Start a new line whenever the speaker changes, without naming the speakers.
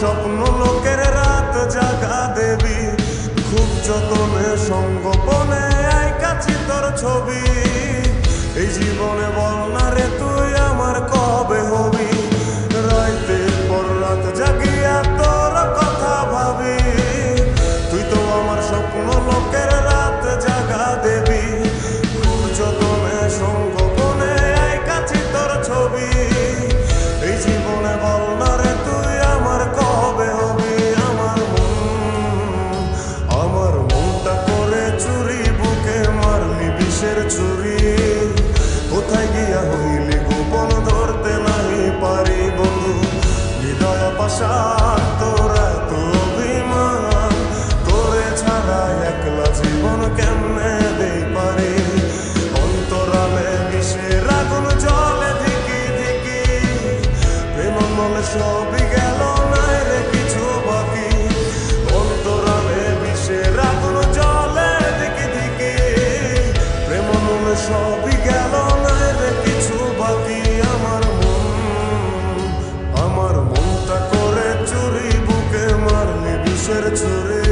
স্বপ্ন লোকের রাত জাগা দেবী। খুব যতনে সঙ্গোপনে আয় কাছি তোর ছবি। এই জীবনে বল কিসের চুরি কোথায় গিয়া হইলি গোপন ধরতে নাহি পারি বন্ধু? হৃদয় পাশা ছাড়া একলা জীবন কেমনে দেই পারি? অন্তরালে বিষের আগুন জলে ধিকি ধিকি। প্রেম মনে tere